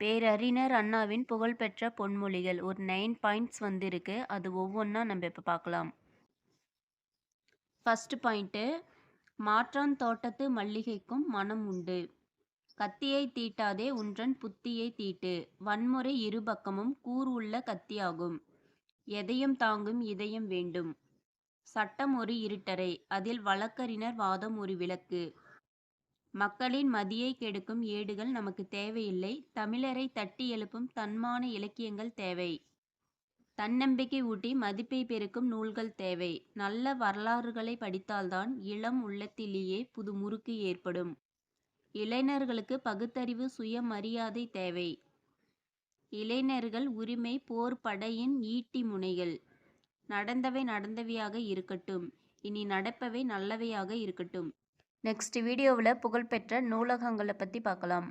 பேரறிஞர் அண்ணாவின் புகழ்பெற்ற பொன்மொழிகள். ஒரு நைன் பாயிண்ட்ஸ் வந்திருக்கு. அது ஒவ்வொன்றா நம்ம இப்போ பார்க்கலாம் ஃபஸ்ட்டு பாயிண்ட்டு மாற்றான் தோட்டத்து மல்லிகைக்கும் மனம் உண்டு. கத்தியை தீட்டாதே உன்றன் புத்தியை தீட்டு. வன்முறை இருபக்கமும் கூர் உள்ள கத்தியாகும். எதையும் தாங்கும் இதயம் வேண்டும். சட்டம் ஒரு இருட்டறை. அதில் வழக்கறிஞர் வாதம் ஒரு விளக்கு. மக்களின் மதியை கெடுக்கும் ஏடுகள் நமக்கு தேவையில்லை. தமிழரை தட்டி எழுப்பும் தன்மான இலக்கியங்கள் தேவை. தன்னம்பிக்கை ஊட்டி மதிப்பை பெருக்கும் நூல்கள் தேவை. நல்ல வரலாறுகளை படித்தால்தான் இளம் உள்ளத்திலேயே புது முறுக்கு ஏற்படும். இளைஞர்களுக்கு பகுத்தறிவு சுயமரியாதை தேவை. இளைஞர்கள் உரிமை போர் படையின் ஈட்டி முனைகள். நடந்தவை நடந்தவையாக இருக்கட்டும். இனி நடப்பவை நல்லவையாக இருக்கட்டும். நெக்ஸ்ட் வீடியோவில் புகழ்பெற்ற நூலகங்களை பற்றி பார்க்கலாம்.